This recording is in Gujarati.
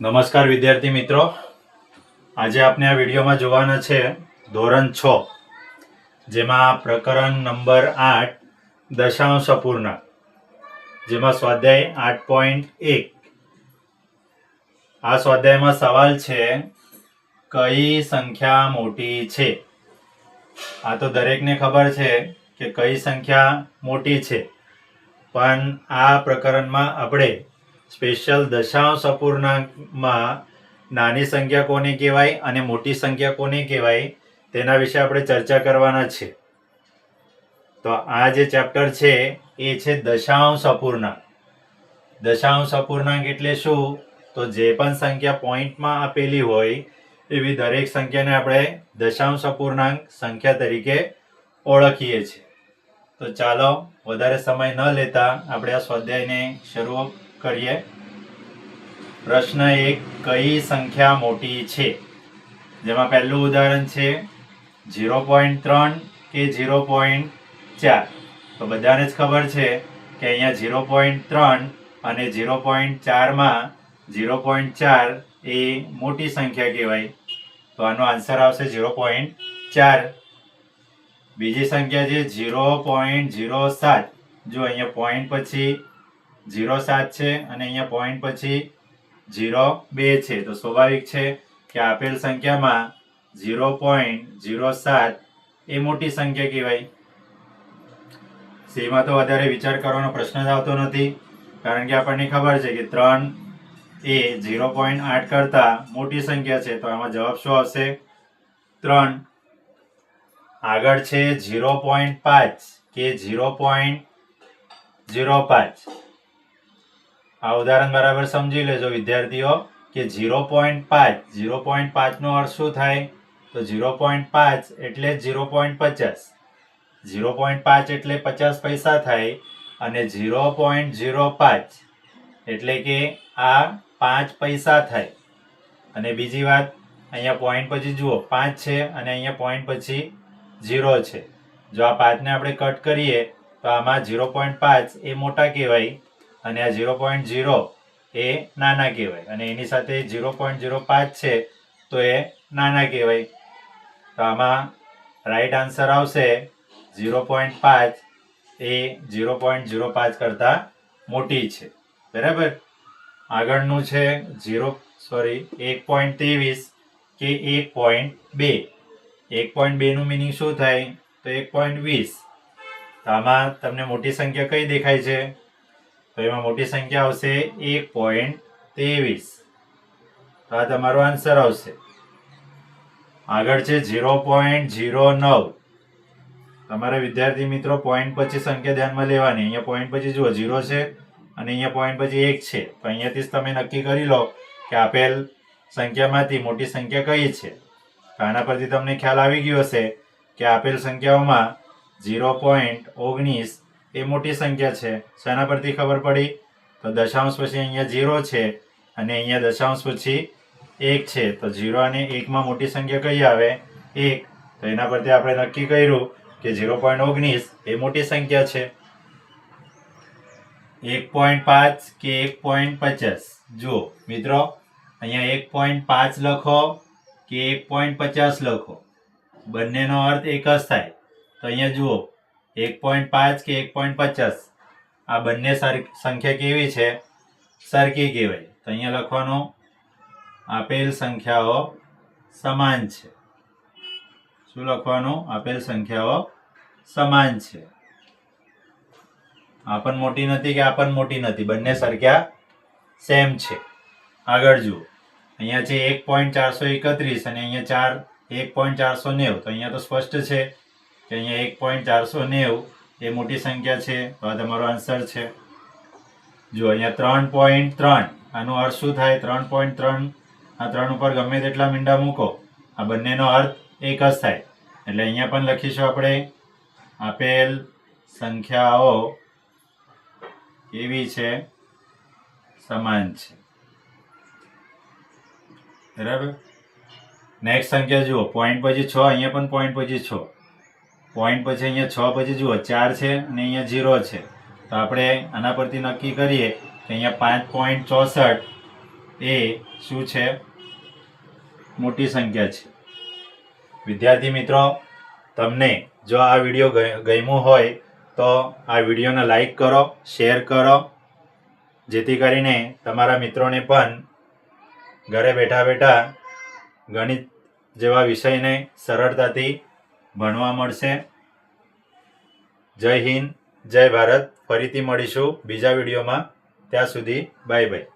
નમસ્કાર વિદ્યાર્થી મિત્રો. આજે આપણે આ વિડીયોમાં જોવાના છે ધોરણ છ, જેમાં પ્રકરણ નંબર આઠ, દશાંશ અપૂર્ણાંક જેમાં સ્વાધ્યાય આઠ પોઈન્ટ એક. આ સ્વાધ્યાયમાં સવાલ છે, કઈ સંખ્યા મોટી છે? આ તો દરેકને ખબર છે કે કઈ સંખ્યા મોટી છે. પણ આ પ્રકરણમાં આપણે સ્પેશિયલ દશાંશ અપૂર્ણાંકમાં નાની સંખ્યા કોને કહેવાય અને મોટી સંખ્યા કોને કહેવાય તેના વિશે આપણે ચર્ચા કરવાના છે. તો આ જે ચેપ્ટર છે, એ છે દશાંશ અપૂર્ણાંક. દશાંશ અપૂર્ણાંક એટલે શું? તો જે પણ સંખ્યા પોઈન્ટમાં આપેલી હોય, એવી દરેક સંખ્યાને આપણે દશાંશ અપૂર્ણાંક સંખ્યા તરીકે ઓળખીએ છીએ. તો ચાલો, વધારે સમય ન લેતા આપણે આ સ્વાધ્યાયને શરૂ કરીએ. પ્રશ્ન એક, કઈ સંખ્યા મોટી છે? જેમાં પહેલું ઉદાહરણ છે ઝીરો પોઈન્ટ ત્રણ કે ઝીરો પોઈન્ટ ચાર. તો બધાને જ ખબર છે કે અહીંયા ઝીરો પોઈન્ટ ત્રણ અને ઝીરો પોઈન્ટ ચારમાં ઝીરો પોઈન્ટ ચાર એ મોટી સંખ્યા કહેવાય. તો આનો આન્સર આવશે ઝીરો પોઈન્ટ ચાર. બીજી સંખ્યા છે ઝીરો પોઈન્ટ ઝીરો સાત. જો અહીંયા પોઈન્ટ પછી ઝીરો સાત છે અને અહીંયા પોઈન્ટ પછી ઝીરો બે છે. તો સ્વાભાવિક છે કે આપેલ સંખ્યામાં ઝીરો પોઈન્ટ ઝીરો સાત એ મોટી સંખ્યા કહેવાય. સીમાં તો વધારે વિચાર કરવાનો પ્રશ્ન જ આવતો નથી, કારણ કે આપણને ખબર છે કે ત્રણ એ ઝીરો પોઈન્ટ આઠ કરતા મોટી સંખ્યા છે. તો આમાં જવાબ શું આવશે? ત્રણ. આગળ છે ઝીરો પોઈન્ટ પાંચ કે ઝીરો પોઈન્ટ ઝીરો પાંચ. આ ઉદાહરણ બરાબર સમજી લેજો, વિદ્યાર્થીઓ, કે ઝીરો પોઈન્ટ પાંચ, ઝીરો પોઈન્ટ પાંચનો અર્થ શું થાય? તો ઝીરો પોઈન્ટ પાંચ એટલે ઝીરો પોઈન્ટ પચાસ. ઝીરો પોઈન્ટ પાંચ એટલે પચાસ પૈસા થાય અને ઝીરો પોઈન્ટ ઝીરો પાંચ એટલે કે આ પાંચ પૈસા થાય. અને બીજી વાત, અહીંયા પોઈન્ટ પછી જુઓ, પાંચ છે અને અહીંયા પોઈન્ટ પછી ઝીરો છે. જો આ પાંચને આપણે કટ કરીએ, તો આમાં ઝીરો પોઈન્ટ પાંચ એ મોટા કહેવાય. અને આ ઝીરો પોઈન્ટ ઝીરો એ નાના કહેવાય. અને એની સાથે ઝીરો પોઈન્ટ ઝીરો પાંચ છે, તો એ નાના કહેવાય. તો આમાં રાઈટ આન્સર આવશે. ઝીરો પોઈન્ટ પાંચ એ ઝીરો પોઈન્ટ ઝીરો પાંચ કરતાં મોટી છે. બરાબર? આગળનું છે ઝીરો સોરી એક પોઈન્ટ ત્રેવીસ કે એક પોઈન્ટ બે. એક પોઈન્ટ બેનું મિનિંગ શું થાય? તો એક પોઈન્ટ વીસ. તો આમાં તમને મોટી સંખ્યા કઈ દેખાય છે? તો એમાં મોટી સંખ્યા આવશે એક પોઈન્ટ ત્રેવીસ. તો આ તમારો આન્સર આવશે. આગળ છે ઝીરો પોઈન્ટ ઝીરો નવ. તમારા વિદ્યાર્થી મિત્રો પોઈન્ટ પછી સંખ્યા ધ્યાનમાં લેવાની. અહીંયા પોઈન્ટ પછી જુઓ ઝીરો છે અને અહીંયા પોઈન્ટ પછી એક છે. તો અહીંયાથી જ તમે નક્કી કરી લો કે આપેલ સંખ્યામાંથી મોટી સંખ્યા કઈ છે. આના પરથી તમને ખ્યાલ આવી ગયો હશે કે આપેલ સંખ્યાઓમાં ઝીરો પોઈન્ટ ઓગણીસ એ મોટી સંખ્યા છે. શેના પરથી ખબર પડી? તો દશાંશ પછી અહીંયા ઝીરો છે અને અહીંયા દશાંશ પછી એક છે. તો ઝીરો અને એકમાં મોટી સંખ્યા કઈ આવે? એક. તો એના પરથી આપણે નક્કી કર્યું કે ઝીરો પોઈન્ટ ઓગણીસ એ મોટી સંખ્યા છે. એક પોઈન્ટ પાંચ કે એક પોઈન્ટ પચાસ? જુઓ, મિત્રો, અહીંયા એક પોઈન્ટ પાંચ લખો કે એક પોઈન્ટ પચાસ લખો. બંનેનો અર્થ એક જ થાય. તો અહીંયા જુઓ એક પોઈન્ટ પાંચ કે એક પોઈન્ટ પચાસ? આ બંને સંખ્યા કેવી છે? સરખી કહેવાય. તો અહીંયા લખવાનું, આપેલ સંખ્યાઓ સમાન છે. શું લખવાનું? આપેલ સંખ્યાઓ સમાન છે. આ પણ મોટી નથી કે આ પણ મોટી નથી? બંને સરખ્યા સેમ છે. આગળ જુઓ. અહીંયા છે એક પોઈન્ટ ચારસો એકત્રીસ અને અહીંયા ચાર, એક પોઈન્ટ ચારસો નેવું. તો અહીંયા તો સ્પષ્ટ છે કે અહીંયા એક પોઈન્ટ ચારસો નેવું, એ મોટી સંખ્યા છે. તો આ તમારો આન્સર છે. જો અહીંયા ત્રણ પોઈન્ટ ત્રણ, આનો અર્થ શું થાય? ત્રણ પોઈન્ટ ત્રણ, આ ત્રણ ઉપર ગમે તેટલા મીંડા મૂકો, આ બંનેનો અર્થ એક જ થાય. એટલે અહીંયા પણ લખીશું આપણે, આપેલ સંખ્યાઓ કેવી છે? સમાન છે. બરાબર? નેક્સ્ટ સંખ્યા જુઓ પોઈન્ટ પછી છ, અહીંયા પણ પોઈન્ટ પછી છ. પોઈન્ટ પછી અહીંયા છ પછી જુઓ, ચાર છે અને અહીંયા ઝીરો છે. તો આપણે આના પરથી નક્કી કરીએ કે અહીંયા પાંચ પોઈન્ટ ચોસઠ એ શું છે? મોટી સંખ્યા છે. વિદ્યાર્થી મિત્રો, તમને જો આ વીડિયો ગમ્યો હોય તો આ વિડીયોને લાઈક કરો, શેર કરો, જેથી કરીને તમારા મિત્રોને પણ ઘરે બેઠા બેઠા ગણિત જેવા વિષયને સરળતાથી ભણવા મળશે. જય હિન્દ જય ભારત. ફરીથી મળીશું બીજા વિડીયોમાં. ત્યાં સુધી બાય બાય.